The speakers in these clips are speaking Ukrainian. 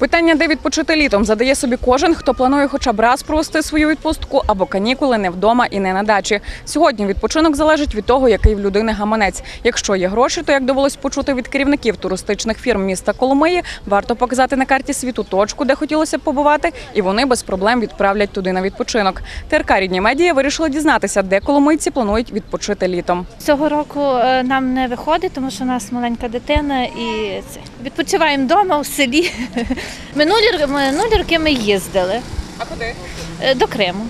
Питання, де відпочити літом, задає собі кожен, хто планує хоча б раз провести свою відпустку або канікули не вдома і не на дачі. Сьогодні відпочинок залежить від того, який в людини гаманець. Якщо є гроші, то як довелось почути від керівників туристичних фірм міста Коломиї, варто показати на карті світу точку, де хотілося б побувати, і вони без проблем відправлять туди на відпочинок. ТРК рідні медіа вирішили дізнатися, де коломийці планують відпочити літом. Цього року е, нам не виходить, тому що у нас маленька дитина і відпочиваємо вдома у селі. Минулі минулі роки ми їздили А куди? е, до Криму.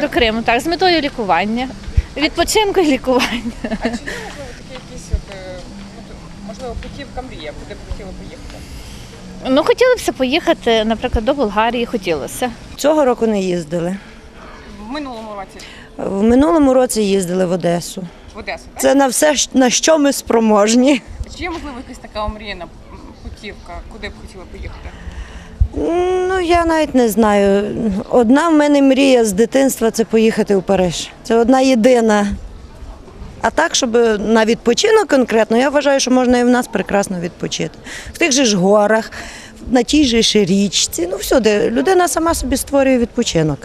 До Криму, так, з метою лікування. Відпочинку і лікування. А чи є можливо такі якісь от е, можливо путівка мрія, куди б хотіли поїхати? Ну, хотілося б поїхати, наприклад, до Болгарії хотілося. Цього року не їздили. В минулому році В минулому році їздили в Одесу. в Одесу. Так? Це на все, на що ми спроможні. Чи є можливо якась така омріяна путівка, куди б хотіли поїхати? Ну, я навіть не знаю. Одна в мене мрія з дитинства це поїхати в Париж. Це одна єдина. А так, щоб на відпочинок конкретно, я вважаю, що можна і в нас прекрасно відпочити. В тих же ж горах, на тій же ж річці, ну всюди. Людина сама собі створює відпочинок.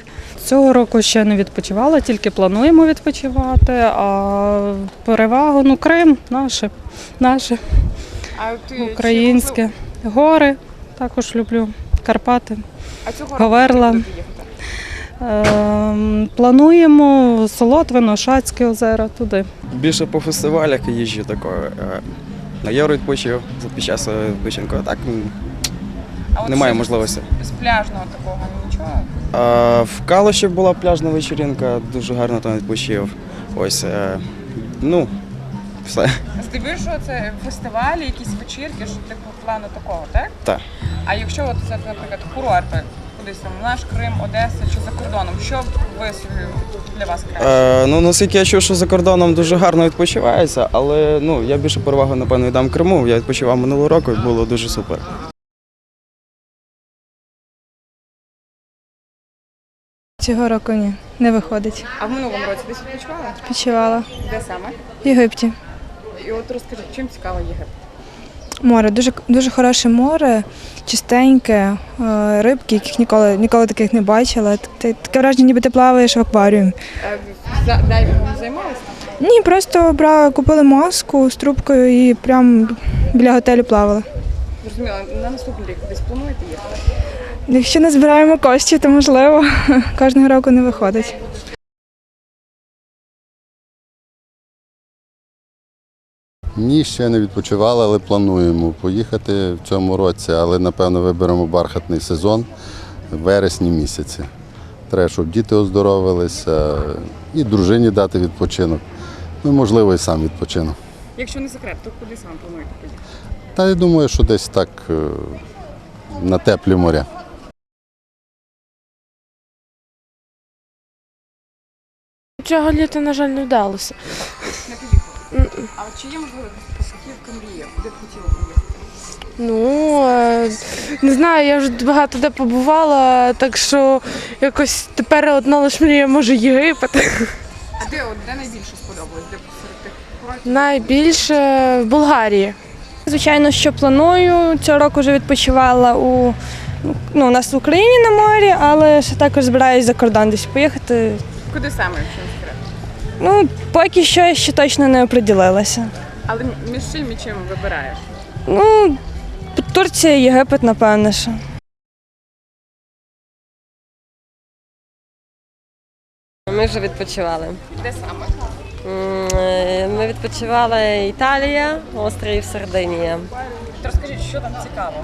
Цього року ще не відпочивала, тільки плануємо відпочивати. А перевагу ну Крим наше, наше українське. Гори також люблю. Карпати. А цього Говерла. Ем, плануємо Солотвино, Шацьке озера туди. Більше по фестивалях їжджу такою. е, На євро відпочив під час е, відпочинку. Так А немає можливості. З пляжного такого нічого. А, в Калуші була пляжна вечірінка, дуже гарно там відпочив. Ось, е, ну, все. Здебільшого це фестивалі, якісь вечірки, що типу плану такого, так? Так. А якщо от це, наприклад, курорти, кудись там наш Крим, Одеса чи за кордоном, що ви собі для вас краще? Е, ну, наскільки я чув, що за кордоном дуже гарно відпочивається, але ну, я більше перевагу, напевно, віддам Криму. Я відпочивав минулого року і було дуже супер. Цього року ні, не виходить. А в минулому році десь відпочивали? Почувала Де саме? в Єгипті. І от розкажіть, чим цікаво Єгипет? Море, дуже дуже хороше море, чистеньке, е, рибки, яких ніколи ніколи таких не бачила. Ти- Таке враження, ніби ти плаваєш в акваріумі. Дайвінгом займалися? Ні, просто брали, купили маску з трубкою і прямо біля готелю плавали. Зрозуміло, на наступний рік десь плануєте їхати? Якщо не збираємо коштів, то можливо кожного року не виходить. Ні, ще не відпочивали, але плануємо поїхати в цьому році, але напевно виберемо бархатний сезон в вересні місяці. Треба, щоб діти оздоровилися і дружині дати відпочинок. Ну, можливо, і сам відпочину. Якщо не секрет, то куди саме плануєте поїхати? Та я думаю, що десь так е, на теплі моря. Цього літа, на жаль, не вдалося. А чи є можливо якась мрія, куди б хотіли поїхати? Ну е, не знаю, я вже багато де побувала, так що якось тепер одна лише мрія може Єгипет. А де от де найбільше сподобалось? Де серед тих курортів? Найбільше в Болгарії. Звичайно, що планую. Цього року вже відпочивала у ну, у нас в Україні на морі, але ще також збираюсь за кордон десь поїхати. Куди саме, якщо? Ну, поки що я ще точно не оприділилася. Але між чим і чим вибираєш? Ну, Турція, Єгипет, напевне. що. Ми вже відпочивали. Де саме? Е, Ми відпочивали Італія, острів Сардинія. Розкажіть, що там цікавого?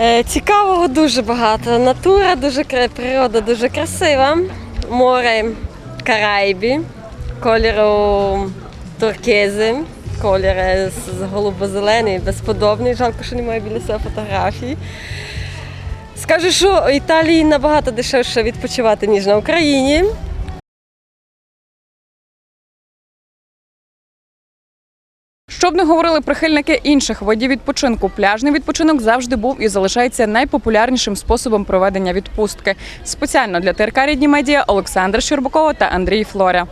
Е, Цікавого дуже багато. Натура, дуже природа дуже красива. Море Карайбі, кольору туркези, колір е, з- голубо-зелений, безподобний. Жалко, що немає біля себе фотографій. Скажу, що в Італії набагато дешевше відпочивати, ніж на Україні. Щоб не говорили прихильники інших видів відпочинку, пляжний відпочинок завжди був і залишається найпопулярнішим способом проведення відпустки. Спеціально для ТРК «Рідні медіа Олександр Щербукова та Андрій Флоря.